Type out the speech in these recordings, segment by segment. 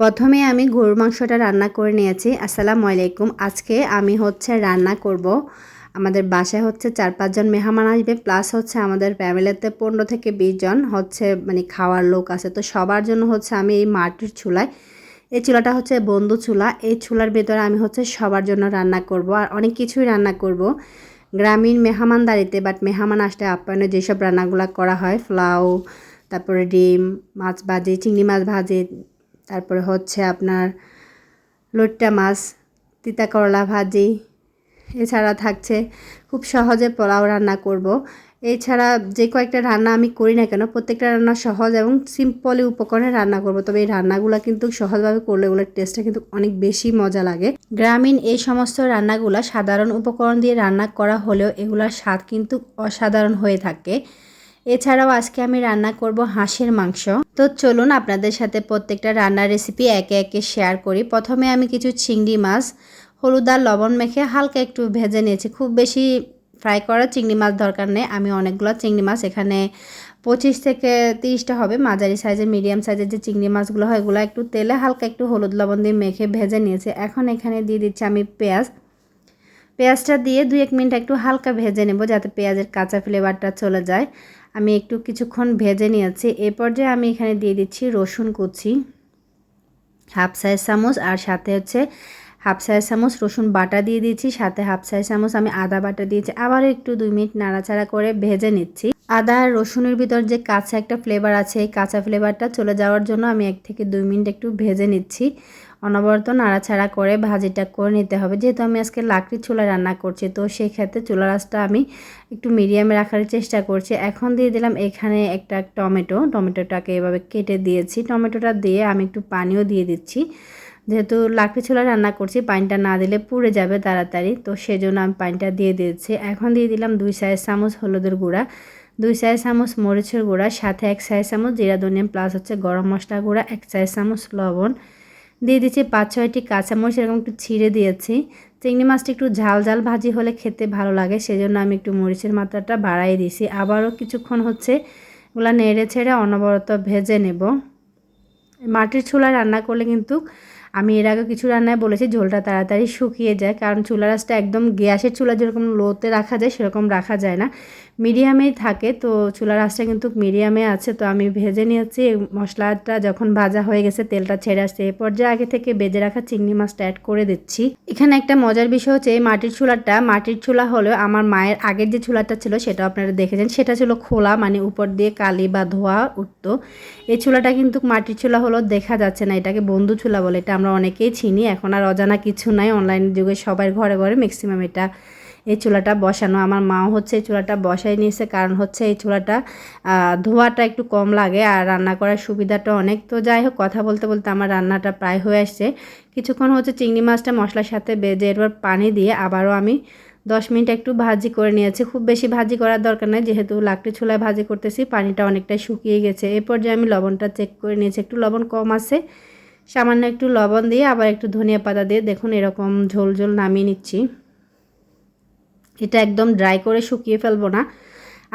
প্রথমে আমি গরুর মাংসটা রান্না করে নিয়েছি। আসসালামু আলাইকুম। আজকে আমি হচ্ছে রান্না করব। আমাদের বাসায় হচ্ছে চার পাঁচজন মেহমান আসবে প্লাস হচ্ছে আমাদের ফ্যামিলিতে পনেরো থেকে বিশ জন হচ্ছে মানে খাওয়ার লোক আছে। তো সবার জন্য হচ্ছে আমি এই মাটির চুলায়, এই চুলাটা হচ্ছে বন্ধু চুলা। এই চুলার ভেতরে আমি হচ্ছে সবার জন্য রান্না করব আর অনেক কিছুই রান্না করব। গ্রামীণ মেহমানদারিতে বাট মেহমান আসলে আপ্যায়নে যেসব রান্নাগুলো করা হয় ফ্লাউ তারপরে ডিম, মাছ ভাজি, চিংড়ি মাছ ভাজি তারপরে হচ্ছে আপনার লোট্টা মাছ, তিতা করলা ভাজি, এছাড়া থাকছে খুব সহজে পোলাও রান্না করব। এছাড়া যে কয়েকটা রান্না আমি করি না কেন, প্রত্যেকটা রান্না সহজ এবং সিম্পলি উপকরণে রান্না করব। তবে এই রান্নাগুলো কিন্তু সহজভাবে করলে এগুলোর টেস্টটা কিন্তু অনেক বেশি মজা লাগে। গ্রামীণ এই সমস্ত রান্নাগুলো সাধারণ উপকরণ দিয়ে রান্না করা হলেও এগুলোর স্বাদ কিন্তু অসাধারণ হয়ে থাকে। এছাড়াও আজকে আমি রান্না করব হাঁসের মাংস। তো চলুন আপনাদের সাথে প্রত্যেকটা রান্নার রেসিপি একে একে শেয়ার করি। প্রথমে আমি কিছু চিংড়ি মাছ, হলুদ আর লবণ মেখে হালকা একটু ভেজে নিয়েছি। খুব বেশি ফ্রাই করা চিংড়ি মাছ দরকার নেই। আমি অনেকগুলো চিংড়ি মাছ এখানে পঁচিশ থেকে তিরিশটা হবে। মাঝারি সাইজের, মিডিয়াম সাইজের যে চিংড়ি মাছগুলো হয়, এগুলো একটু তেলে হালকা একটু হলুদ লবণ দিয়ে মেখে ভেজে নিয়েছি। এখন এখানে দিয়ে দিচ্ছি আমি পেঁয়াজ। পেঁয়াজটা দিয়ে দুই এক মিনিট একটু হালকা ভেজে নেব যাতে পেঁয়াজের কাঁচা ফ্লেভারটা চলে যায়। আমি একটু কিছুক্ষণ ভেজে নিয়েছি। এ পর্যায়ে আমি এখানে দিয়ে দিচ্ছি রসুন কুচি, হাফ সাইজ চামচ, আর সাথে হচ্ছে হাফ সাইজ চামচ রসুন বাটা দিয়ে দিচ্ছি। সাথে হাফ সাইজ চামচ আমি আদা বাটা দিয়েছি। আবার একটু দুই মিনিট নাড়াচাড়া করে ভেজে নিচ্ছি। আদা আর রসুনের ভিতর যে কাঁচা একটা ফ্লেভার আছে, এই কাঁচা ফ্লেভারটা চলে যাওয়ার জন্য আমি এক থেকে দুই মিনিট একটু ভেজে নিচ্ছি। অনবরত নাড়াছাড়া করে ভাজিটা করে নিতে হবে। যেহেতু আমি আজকে লাকড়ির চুলা রান্না করছি, তো সেই ক্ষেত্রে চুলা রাসটা আমি একটু মিডিয়ামে রাখার চেষ্টা করছি। এখন দিয়ে দিলাম এখানে একটা টমেটো। টমেটোটাকে এভাবে কেটে দিয়েছি। টমেটোটা দিয়ে আমি একটু পানিও দিয়ে দিচ্ছি। যেহেতু লাকড়ি চুলা রান্না করছি, পানিটা না দিলে পুড়ে যাবে তাড়াতাড়ি। তো সেজন্য আমি পানিটা দিয়ে দিয়েছি। এখন দিয়ে দিলাম দুই সাইজ চামচ হলুদের গুঁড়া। দুই সাইজ চামচ মরিচের গুঁড়া, সাথে এক সাইজ চামচ জিরা ধনিয়া প্লাস হচ্ছে গরম মশলা গুঁড়া, এক সাইজ চামচ লবণ। দিয়ে দিচ্ছি পাঁচ ছয়টি কাঁচামরিচ, এরকম একটু ছিঁড়ে দিয়েছি। চিংড়ি মাছটা একটু ঝাল ঝাল ভাজি হলে খেতে ভালো লাগে, সেজন্য আমি একটু মরিচের মাত্রাটা বাড়াই দিছি আবারও কিছুক্ষণ হচ্ছে ওগুলো নেড়ে ছেড়ে অনবরত ভেজে নেব। মাটির চুলায় রান্না করলে কিন্তু আমি এর আগে কিছু রান্নায় বলেছি, ঝোলটা তাড়াতাড়ি শুকিয়ে যায়, কারণ চুলা রাসটা একদম গ্যাসের চুলা যেরকম লোতে রাখা যায়, সেরকম রাখা যায় না। মিডিয়ামেই থাকে, তো চুলা রাসটা কিন্তু মিডিয়ামে আছে, তো আমি ভেজে নিয়েছি। মশলাটা যখন ভাজা হয়ে গেছে, তেলটা ছেড়ে আসছে। এ পর্যায়ে আগে থেকে বেজে রাখা চিংড়ি মাছটা অ্যাড করে দিচ্ছি। এখানে একটা মজার বিষয় হচ্ছে, এই মাটির চুলাটা, মাটির চুলা হলেও আমার মায়ের আগের যে চুলাটা ছিল সেটা আপনারা দেখেছেন। সেটা ছিল খোলা মানে উপর দিয়ে কালি বা ধোয়া উঠতো। এই চুলাটা কিন্তু মাটির চুলা হলো দেখা যাচ্ছে না, এটাকে বন্ধু চুলা বলে। এটা আমরা অনেকেই চিনি, এখন আর অজানা কিছু নাই। অনলাইন যুগে সবার ঘরে ঘরে ম্যাক্সিমাম এটা এই চুলাটা বসানো। আমার মাও হচ্ছে এই চুলাটা বসাই নিয়েছে কারণ হচ্ছে এই চুলাটা ধোয়াটা একটু কম লাগে আর রান্না করার সুবিধাটা অনেক। তো যাই হোক, কথা বলতে বলতে আমার রান্নাটা প্রায় হয়ে আসছে। কিছুক্ষণ হচ্ছে চিংড়ি মাছটা মশলার সাথে বেজে এরপর পানি দিয়ে আবারও আমি দশ মিনিট একটু ভাজি করে নিয়েছি। খুব বেশি ভাজি করার দরকার নেই, যেহেতু লাকড়ি চুলায় ভাজি করতেছি, পানিটা অনেকটাই শুকিয়ে গেছে। এরপর যে আমি লবণটা চেক করে নিয়েছি। একটু লবণ কম আছে, সামান্য একটু লবণ দিয়ে আবার একটু ধনিয়া পাতা দিয়ে দেখুন এরকম ঝোল ঝোল নামিয়ে নিচ্ছি। এটা একদম ড্রাই করে শুকিয়ে ফেলব না।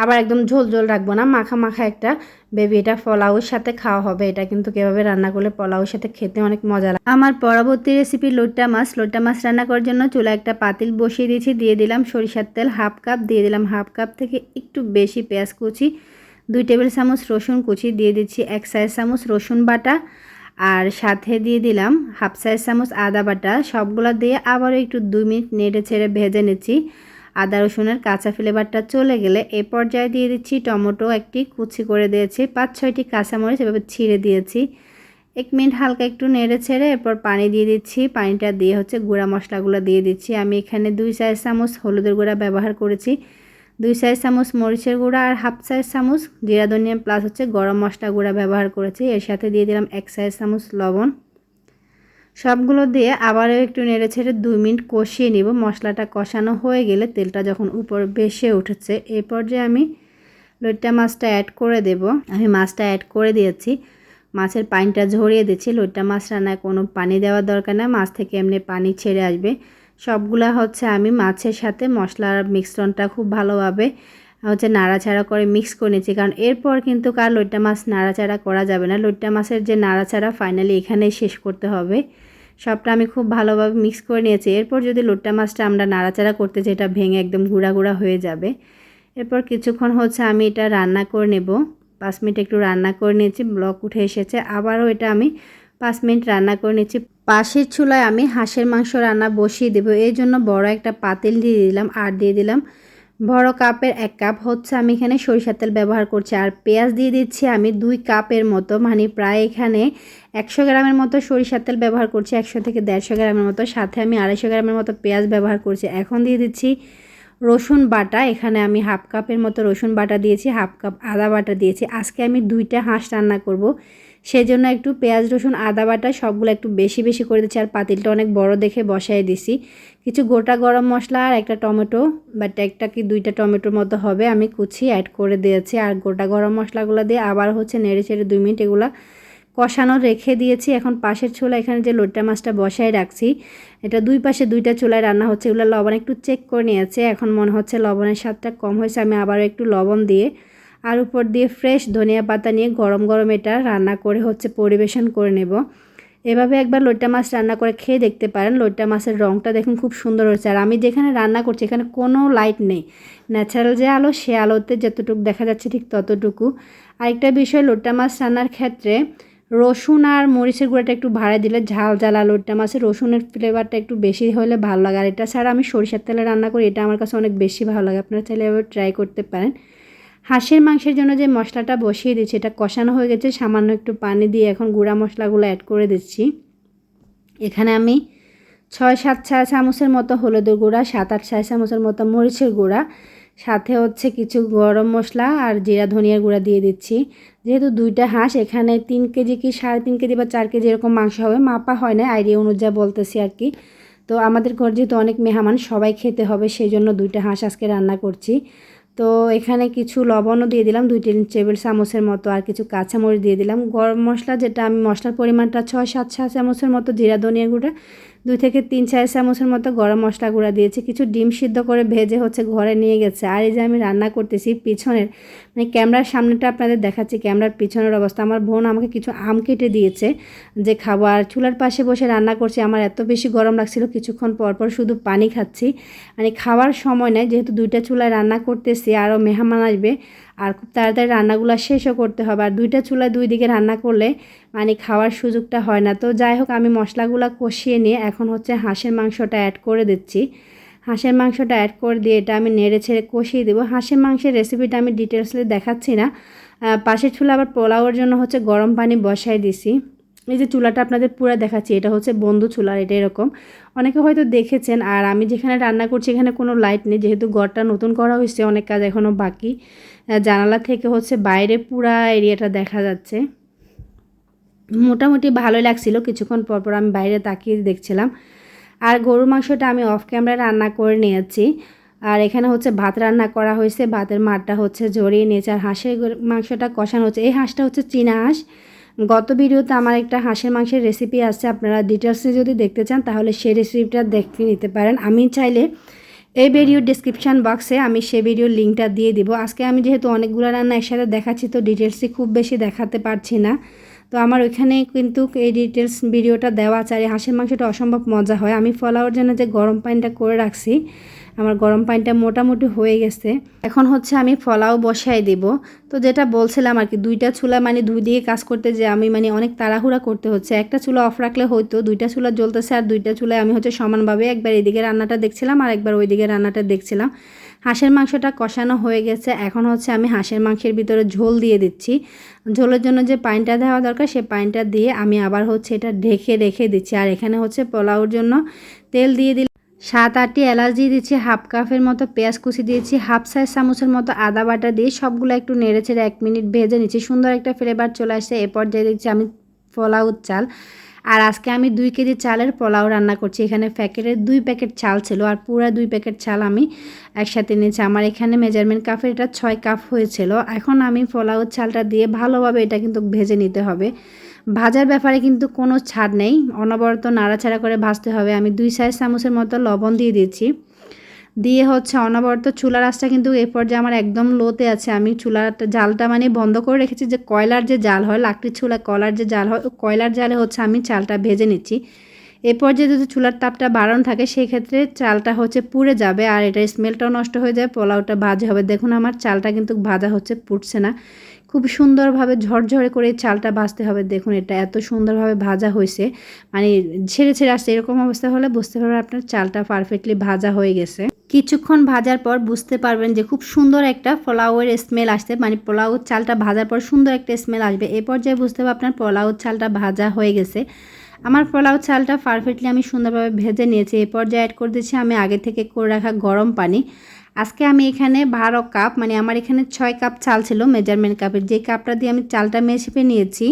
আবার একদম ঝোল ঝোল রাখব না, মাখা মাখা একটা বেবি এটা পোলাওর সাথে খাওয়া হবে। এটা কিন্তু কীভাবে রান্না করলে পোলাওর সাথে খেতে অনেক মজা লাগে। আমার পরবর্তী রেসিপি লোট্টা মাছ। লোট্টা মাছ রান্না করার জন্য চুলা একটা পাতিল বসিয়ে দিয়েছি, দিয়ে দিলাম সরিষার তেল হাফ কাপ দিয়ে দিলাম হাফ কাপ থেকে একটু বেশি পেঁয়াজ কুচি, দুই টেবিল চামচ রসুন কুচি, দিয়ে দিচ্ছি এক সাইজ চামচ রসুন বাটা আর সাথে দিয়ে দিলাম হাফ সাইজ চামচ আদা বাটা। সবগুলো দিয়ে আবারও একটু দুই মিনিট নেড়ে ছেড়ে ভেজে নিচ্ছি। আদা রসুনের কাঁচা ফ্লেভারটা চলে গেলে এ পর্যায়ে দিয়ে দিচ্ছি টমেটো একটি কুচি করে দিয়েছি। পাঁচ, ছয়টি কাঁচামরিচ এভাবে ছিঁড়ে দিয়েছি। এক মিনিট হালকা একটু নেড়ে ছেড়ে এরপর পানি দিয়ে দিচ্ছি। পানিটা দিয়ে হচ্ছে গুঁড়া মশলাগুলো দিয়ে দিচ্ছি। আমি এখানে দুই সাইজ চামচ হলুদের গুঁড়া ব্যবহার করেছি। দুই সাইজ চামচ মরিচের গুঁড়া আর হাফ সাইজ চামচ জিরা ধনিয়া প্লাস হচ্ছে গরম মশলা গুঁড়া ব্যবহার করেছি। এর সাথে দিয়ে দিলাম এক সাইজ চামচ লবণ। সবগুলো দিয়ে আবারও একটু নেড়ে ছেড়ে দুই মিনিট কষিয়ে নিব। মশলাটা কষানো হয়ে গেলে তেলটা যখন উপর বেশে উঠেছে এই পর্যায়ে আমি লইট্টা মাছটা অ্যাড করে দেব। আমি মাছটা অ্যাড করে দিয়েছি। মাছের পানিটা ঝরিয়ে দিচ্ছি লইট্টা মাছ রান্নায় কোনো পানি দেওয়ার দরকার নেই মাছ থেকে এমনি পানি ছেড়ে আসবে। সবগুলা হচ্ছে আমি মাছের সাথে মশলার মিশ্রণটা খুব ভালোভাবে হচ্ছে নাড়াচাড়া করে মিক্স করে নিচ্ছি কারণ এরপর কিন্তু কার লইট্টা মাছ নাড়াচাড়া করা যাবে না। লইট্টা মাছের যে নাড়াচাড়া ফাইনালি এখানেই শেষ করতে হবে। সবটা আমি খুব ভালোভাবে মিক্স করে নিয়েছি। এরপর যদি লোট্টা মাছটা আমরা নাড়াচাড়া করতে এটা ভেঙে একদম গুঁড়া গুঁড়া হয়ে যাবে। এরপর কিছুক্ষণ হচ্ছে আমি এটা রান্না করে নেব। পাঁচ মিনিট একটু রান্না করে নিয়েছি ব্লক উঠে এসেছে। আবারও এটা আমি পাঁচ মিনিট রান্না করে নিয়েছি। পাশের চুলায় আমি হাঁসের মাংস রান্না বসিয়ে দেবো। এই জন্য বড় একটা পাতিল দিয়ে দিলাম, আর দিয়ে দিলাম বড় কাপের এক কাপ। হচ্ছে আমি এখানে সরিষার তেল ব্যবহার করছি। আর পেঁয়াজ দিয়ে দিচ্ছি আমি দুই কাপের মতো। মানে প্রায় এখানে একশো গ্রামের মতো সরিষার তেল ব্যবহার করছি। একশো থেকে দেড়শো গ্রামের মতো। সাথে আমি আড়াইশো গ্রামের মতো পেঁয়াজ ব্যবহার করছি। এখন দিয়ে দিচ্ছি রসুন বাটা। এখানে আমি হাফ কাপের মতো রসুন বাটা দিয়েছি। হাফ কাপ আদা বাটা দিয়েছি। আজকে আমি দুইটা হাঁস রান্না করব। সেই জন্য একটু পেঁয়াজ, রসুন, আদা বাটা সবগুলো একটু বেশি বেশি করে দিচ্ছি। আর পাতিলটা অনেক বড় দেখে বসাই দিছি। কিছু গোটা গরম মশলা আর একটা টমেটো বাট একটা কি দুইটা টমেটোর মতো হবে, আমি কুচি অ্যাড করে দিয়েছি। আর গোটা গরম মশলাগুলো দিয়ে আবার হচ্ছে নেড়ে চেড়ে দুই মিনিট এগুলো কষানো রেখে দিয়েছি। এখন পাশের চুলা, এখানে যে লোট্টা মাছটা বসায় রাখছি, এটা দুই পাশে দুইটা চুলায় রান্না হচ্ছে। এগুলো লবণ একটু চেক করে নিয়েছে। এখন মনে হচ্ছে লবণের স্বাদটা কম হয়েছে। আমি আবারও একটু লবণ দিয়ে আর উপর দিয়ে ফ্রেশ ধনিয়া পাতা নিয়ে গরম গরম এটা রান্না করে হচ্ছে পরিবেশন করে নেব। এভাবে একবার লোট্টা মাছ রান্না করে খেয়ে দেখতে পারেন। লোট্টা মাছের রঙটা দেখুন খুব সুন্দর হয়েছে। আর আমি যেখানে রান্না করছি এখানে কোনো লাইট নেই। ন্যাচারাল যে আলো, সে আলোতে যতটুকু দেখা যাচ্ছে ঠিক ততটুকু। আরেকটা বিষয় লোট্টা মাছ রান্নার ক্ষেত্রে রসুন আর মরিচের গুঁড়াটা একটু ভাড়া দিলে ঝাল ঝাল। আলুরটা মাছের রসুনের ফ্লেভারটা একটু বেশি হলে ভালো লাগে। আর এটা ছাড়া আমি সরিষার তেলে রান্না করি, এটা আমার কাছে অনেক বেশি ভালো লাগে। আপনারা চাইলে এভাবে ট্রাই করতে পারেন। হাঁসের মাংসের জন্য যে মশলাটা বসিয়ে দিচ্ছি, এটা কষানো হয়ে গেছে, সামান্য একটু পানি দিয়ে এখন গুঁড়া মশলাগুলো অ্যাড করে দিচ্ছি। এখানে আমি ছয় সাত চা চামচের মতো হলুদের গুঁড়া, সাত আট ছয় চামচের মতো মরিচের গুঁড়া, সাথে হচ্ছে কিছু গরম মশলা আর জিরা ধনিয়ার গুঁড়া দিয়ে দিচ্ছি। যেহেতু দুইটা হাঁস, এখানে তিন কেজি কি সাড়ে তিন কেজি বা চার কেজি এরকম মাংস হবে, মাপা হয় না আইডিয়া অনুযায়ী বলতেছি আর কি। তো আমাদের ঘর যেহেতু অনেক মেহমান, সবাই খেতে হবে, সেই জন্য দুইটা হাঁস আজকে রান্না করছি। তো এখানে কিছু লবণও দিয়ে দিলাম, দুই তিন টেবিল চামচের মতো, আর কিছু কাঁচামরিচ দিয়ে দিলাম। গরম মশলা যেটা, আমি মশলার পরিমাণটা ছয় সাত সাত চামচের মতো, জিরা, ধনিয়া গুঁড়া দুই থেকে তিন চার চামচের মতো গরম মশলা গুঁড়া দিয়েছি, কিছু ডিম সিদ্ধ করে ভেজে হচ্ছে ঘরে নিয়ে গেছে। আর এই যে আমি রান্না করতেছি পিছনের মানে ক্যামেরার সামনেটা আপনাদের দেখাচ্ছি, ক্যামেরার পিছনের অবস্থা। আমার বোন আমাকে কিছু আম কেটে দিয়েছে যে খাব, আর চুলার পাশে বসে রান্না করছি। আমার এত বেশি গরম লাগছিল, কিছুক্ষণ পর পর শুধু পানি খাচ্ছি। মানে খাওয়ার সময় নেই, যেহেতু দুইটা চুলায় রান্না করতেছি, আরও মেহমান আসবে আর খুব তাড়াতাড়ি রান্নাগুলো শেষও করতে হবে। আর দুইটা চুলায় দুই দিকে রান্না করলে মানে খাওয়ার সুযোগটা হয় না। তো যাই হোক, আমি মশলাগুলো কষিয়ে নিয়ে এখন হচ্ছে হাঁসের মাংসটা অ্যাড করে দিচ্ছি। হাঁসের মাংসটা অ্যাড করে দিয়ে এটা আমি নেড়ে ছেড়ে কষিয়ে দেবো। হাঁসের মাংসের রেসিপিটা আমি ডিটেলসলি দেখাচ্ছি না। পাশের চুলা আবার পোলাওয়ের জন্য হচ্ছে গরম পানি বসাই দিছি। এই যে চুলাটা আপনাদের পুরো দেখাচ্ছি, এটা হচ্ছে বন্ধু চুলা, এটা এরকম। অনেকে হয়তো দেখেছেন, আর আমি যেখানে রান্না করছি এখানে কোনো লাইট নেই, যেহেতু ঘরটা নতুন করা হয়েছে, অনেক কাজ এখনও বাকি। জানালা থেকে হচ্ছে বাইরে পুরা এরিয়াটা দেখা যাচ্ছে। মোটামুটি ভালোই লাগছিল, কিছুক্ষণ পর পর আমি বাইরে তাকিয়ে দেখছিলাম। আর গরুর মাংসটা আমি অফ ক্যামেরা রান্না করে নিয়েছি। আর এখানে হচ্ছে ভাত রান্না করা হয়েছে, ভাতের মাঠটা হচ্ছে জড়িয়ে নিয়েছে, আর হাঁসের মাংসটা কষানো হচ্ছে। এই হাঁসটা হচ্ছে চীনা হাঁস গত ভিডিওতে আমার একটা হাঁসের মাংসের রেসিপি আছে, আপনারা ডিটেলসে যদি দেখতে চান, তাহলে সেই রেসিপিটা দেখে নিতে পারেন। আমি চাইলে এই ভিডিওর ডিসক্রিপশান বক্সে আমি সেই ভিডিওর লিঙ্কটা দিয়ে দিব। আজকে আমি যেহেতু অনেকগুলো রান্না একসাথে দেখাচ্ছি, তো ডিটেলসই খুব বেশি দেখাতে পারছি না। তো আমার ওইখানে কিন্তু এই ডিটেলস ভিডিওটা দেওয়া চাই হাঁসের মাংসটা অসম্ভব মজা হয়। আমি ফলাওয়ার জন্য যে গরম পানিটা করে রাখছি আমার গরম পানিটা মোটামুটি হয়ে গেছে। এখন হচ্ছে আমি ফলাও বসাই দিব। তো যেটা বলছিলাম আর কি, দুইটা চুলা মানে দুই দিকে কাজ করতে যে আমি মানে অনেক তাড়াহুড়া করতে হচ্ছে। একটা চুলা অফ রাখলে হয়তো দুইটা চুলা জ্বলতেছে আর দুইটা চুলায় আমি হচ্ছে সমানভাবে একবার এদিকে রান্নাটা দেখছিলাম আর একবার ওইদিকে রান্নাটা দেখছিলাম। হাঁসের মাংসটা কষানো হয়ে গেছে। এখন হচ্ছে আমি হাঁসের মাংসের ভিতরে ঝোল দিয়ে দিচ্ছি। ঝোলের জন্য যে পানিটা দেওয়া দরকার সে পানিটা দিয়ে আমি আবার হচ্ছে এটা ঢেকে রেখে দিচ্ছি। আর এখানে হচ্ছে পোলাওর জন্য তেল দিয়ে দিলে সাত আটটি এলাচ দিয়ে দিচ্ছি, হাফ কাপের মতো পেঁয়াজ কুচি দিয়েছি, হাফ সাইজ চামচের মতো আদা বাটা দিয়ে সবগুলো একটু নেড়ে ছেড়ে এক মিনিট ভেজে নিচ্ছি। সুন্দর একটা ফ্লেভার চলে আসছে। এরপর দিয়ে দিচ্ছি আমি পোলাউর চাল। আর আজকে আমি দুই কেজি চালের পোলাও রান্না করছি। এখানে প্যাকেটের দুই প্যাকেট চাল ছিল আর পুরো দুই প্যাকেট চাল আমি একসাথে নিয়েছি। আমার এখানে মেজারমেন্ট কাপের এটা ছয় কাপ হয়েছিল। এখন আমি পোলাও চালটা দিয়ে ভালোভাবে এটা কিন্তু ভেজে নিতে হবে। ভাজার ব্যাপারে কিন্তু কোনো ছাড় নেই। অনবরত নাড়াছাড়া করে ভাজতে হবে। আমি দুই সাইজ চামচের মতো লবণ দিয়ে দিচ্ছি দিয়ে হচ্ছে অনবরত চুলার আঁচটা কিন্তু এই পর্যায়ে আমার একদম লোতে আছে। আমি চুলাটা, জালটা মানে বন্ধ করে রেখেছি যে কয়লার যে জাল হয়, লাকড়ির চুলা, কয়লার যে জাল হয় কয়লার জালে হচ্ছে আমি চালটা ভেজে নিচ্ছি। এ পর্যায়ে যদি চুলার তাপটা বাড়ানো থাকে সেই ক্ষেত্রে চালটা হচ্ছে পুড়ে যাবে আর এটার স্মেলটাও নষ্ট হয়ে যায়, পোলাওটা ভাজা হবে। দেখুন আমার চালটা কিন্তু ভাজা হচ্ছে, পুড়ছে না। খুব সুন্দরভাবে ঝরঝরে করে চালটা ভাজতে হবে। দেখুন এটা এত সুন্দরভাবে ভাজা হয়েছে মানে ছেড়ে ছেড়ে আসছে। এরকম অবস্থা হলে বুঝতে পারবেন আপনার চালটা পারফেক্টলি ভাজা হয়ে গেছে। কিছুক্ষণ ভাজার পর বুঝতে পারবেন যে খুব সুন্দর একটা পোলাওয়ের স্মেল আসছে মানে পোলাও চালটা ভাজার পর সুন্দর একটা স্মেল আসবে। এ পর্যায়ে বুঝতে হবে আপনার পোলাও চালটা ভাজা হয়ে গেছে। আমার পোলাও চালটা পারফেক্টলি আমি সুন্দরভাবে ভেজে নিয়েছি। এই পর্যায়ে অ্যাড করে দিচ্ছি আমি আগে থেকে করে রাখা গরম পানি। আজকে আমি এখানে বারো কাপ মানে আমার এখানে ছয় কাপ চাল ছিল মেজারমেন্ট কাপের যে কাপটা দিয়ে আমি চালটা মেপে নিয়েছি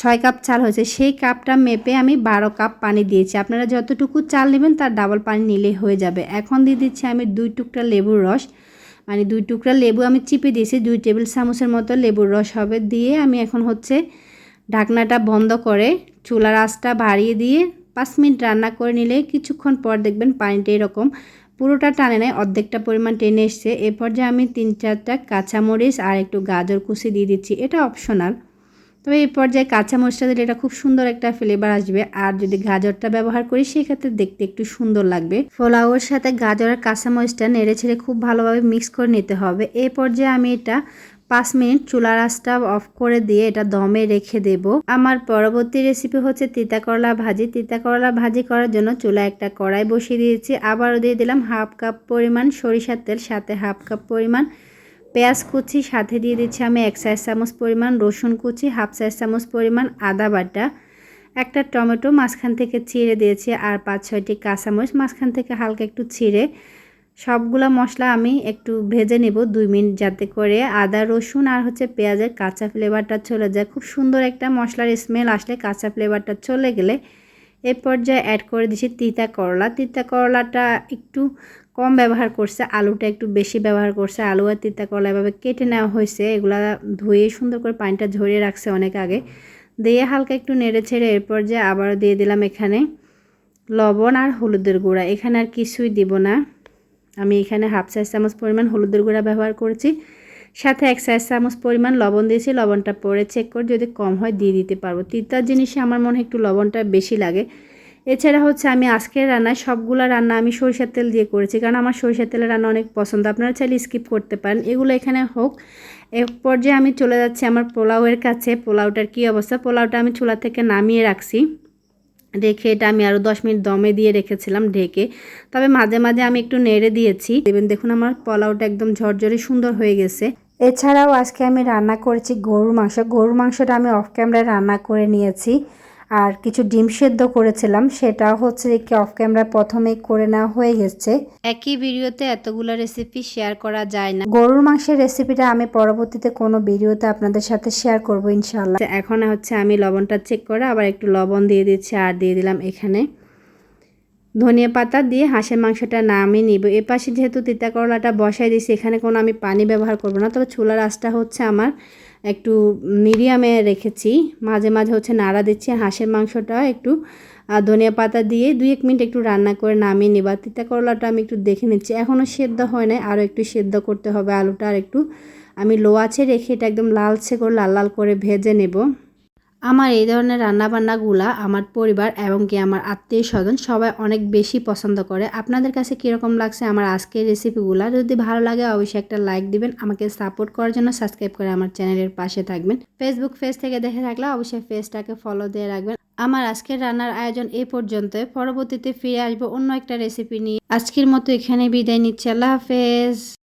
ছয় কাপ চাল হয়েছে, সেই কাপটা মেপে আমি বারো কাপ পানি দিয়েছি। আপনারা যতটুকু চাল নেবেন তার ডাবল পানি নিলেই হয়ে যাবে। এখন দিয়ে দিচ্ছি আমি দুই টুকরা লেবুর রস। মানে দুই টুকরা লেবু আমি চিপে দিয়েছি, দুই টেবিল চামচের মতো লেবুর রস হবে। দিয়ে আমি এখন হচ্ছে ঢাকনাটা বন্ধ করে চুলার আঁচটা বাড়িয়ে দিয়ে পাঁচ মিনিট রান্না করে নিলে কিছুক্ষণ পর দেখবেন পানিটা এরকম পুরোটা টানে নেয় অর্ধেকটা পরিমাণ টেনে এসছে। এ পর্যায়ে আমি তিন চারটা কাঁচামরিচ আর একটু গাজর কুচি দিয়ে দিচ্ছি। এটা অপশনাল তবে এই পর্যায়ে কাঁচামরিচটা দিলে এটা খুব সুন্দর একটা ফ্লেভার আসবে। আর যদি গাজরটা ব্যবহার করি, সেক্ষেত্রে দেখতে একটু সুন্দর লাগবে। ফোলাওয়ের সাথে গাজর আর কাঁচামরিচটা নেড়ে ছেড়ে খুব ভালোভাবে মিক্স করে নিতে হবে। এই পর্যায়ে আমি এটা পাঁচ মিনিট চুলার আঁচটা অফ করে দিয়ে এটা দমে রেখে দেব। আমার পরবর্তী রেসিপি হচ্ছে তিতা করলা ভাজি। তিতা করলা ভাজি করার জন্য চুলা একটা কড়াই বসিয়ে দিয়েছি। আবারও দিয়ে দিলাম হাফ কাপ পরিমাণ সরিষার তেল, সাথে হাফ কাপ পরিমাণ পেঁয়াজ কুচি। সাথে দিয়ে দিচ্ছি আমি এক সাইজ চামচ পরিমাণ রসুন কুচি, হাফ সাইজ চামচ পরিমাণ আদা বাটা। একটা টমেটো মাঝখান থেকে ছিঁড়ে দিয়েছি আর পাঁচ ছয়টি কাঁচামরিচ মাঝখান থেকে হালকা একটু ছিঁড়ে সবগুলা মশলা আমি একটু ভেজে নেব দুই মিনিট যাতে করে আদা, রসুন আর হচ্ছে পেঁয়াজের কাঁচা ফ্লেভারটা চলে যায়। খুব সুন্দর একটা মশলার স্মেল আসলে কাঁচা ফ্লেভারটা চলে গেলে। এ পর্যায়ে অ্যাড করে দিচ্ছি তিতা করলা। তিতা করলাটা একটু কম ব্যবহার করছে, আলুটা একটু বেশি ব্যবহার করছে। আলু আর তিতা করলা এভাবে কেটে নেওয়া হয়েছে। এগুলা ধুয়ে সুন্দর করে পানিটা ঝরিয়ে রাখছে অনেক আগে। দিয়ে হালকা একটু নেড়ে ছেড়ে এর পর্যায়ে আবারও দিয়ে দিলাম এখানে লবণ আর হলুদের গুঁড়া। এখানে আর কিছুই দিব না। আমি এখানে হাফ সাইজ চামচ পরিমাণ হলুদের গুঁড়া ব্যবহার করেছি। সাথে এক সাইজ চামচ পরিমাণ লবণ দিয়েছি। লবণটা পরে চেক করে যদি কম হয় দিয়ে দিতে পারব। তিতার জিনিসে আমার মনে হয় একটু লবণটা বেশি লাগে। এছাড়া হচ্ছে আমি আজকের রান্নায় সবগুলো রান্না আমি সরিষার তেল দিয়ে করেছি। কারণ আমার সরিষার তেলের রান্না অনেক পছন্দ। আপনারা চাইলে স্কিপ করতে পারেন। এগুলো এখানে হোক। এক পর্যায়ে আমি চলে যাচ্ছি আমার পোলাওয়ের কাছে। পোলাওটার কী অবস্থা? পোলাওটা আমি চুলা থেকে নামিয়ে রাখছি। রেখে এটা আমি আরও দশ মিনিট দমে দিয়ে রেখেছিলাম ঢেকে। তবে মাঝে মাঝে আমি একটু নেড়ে দিয়েছি। দেবেন, দেখুন আমার পোলাওটা একদম ঝরঝরে সুন্দর হয়ে গেছে। এছাড়াও আজকে আমি রান্না করেছি গরুর মাংস। গরুর মাংসটা আমি অফ ক্যামেরায় রান্না করে নিয়েছি। আর কিছু ডিম সেদ্ধ করেছিলাম সেটাও হচ্ছে কি অফ ক্যামেরা প্রথমেই করে নেওয়া হয়ে গেছে। একই ভিডিওতে এতগুলো রেসিপি শেয়ার করা যায় না। গরুর মাংসের রেসিপিটা আমি পরবর্তীতে কোনো ভিডিওতে আপনাদের সাথে শেয়ার করব ইনশাল্লাহ এখন হচ্ছে আমি লবণটা চেক করে আবার একটু লবণ দিয়ে দিচ্ছি আর দিয়ে দিলাম এখানে। ধনিয়া পাতা দিয়ে হাঁসের মাংসটা নামিয়ে নিব। এ পাশে যেহেতু তিতা করলাটা বসাই দিয়েছি এখানে কোনো আমি পানি ব্যবহার করব না। তবে চুলার আঁচটা হচ্ছে আমার একটু মিডিয়ামে রেখেছি। মাঝে মাঝে হচ্ছে নাড়া দিচ্ছি, হাঁসের মাংসটা একটু ধনিয়া পাতা দিয়ে দুই এক মিনিট একটু রান্না করে নামিয়ে নেবা। তিতা করলাটা আমি একটু দেখে নিচ্ছি। এখনও সেদ্ধ হয় নাই আরও একটু সেদ্ধ করতে হবে। আলুটা আর একটু আমি লো আছে রেখে এটা একদম লালচে করে লাল লাল করে ভেজে নেব। আমার এই ধরনের রান্নাবান্নাগুলা আমার পরিবার এবং কি আমার আত্মীয় স্বজন সবাই অনেক বেশি পছন্দ করে। আপনাদের কাছে কীরকম লাগছে আমার আজকের রেসিপিগুলো যদি ভালো লাগে অবশ্যই একটা লাইক দিবেন, আমাকে সাপোর্ট করার জন্য সাবস্ক্রাইব করে আমার চ্যানেলের পাশে থাকবেন। ফেসবুক পেজ থেকে দেখে থাকলে অবশ্যই পেজটাকে ফলো দিয়ে রাখবেন। আমার আজকের রান্নার আয়োজন এ পর্যন্ত পরবর্তীতে ফিরে আসব অন্য একটা রেসিপি নিয়ে। আজকের মতো এখানে বিদায় নিচ্ছি। আল্লাহ হাফেজ।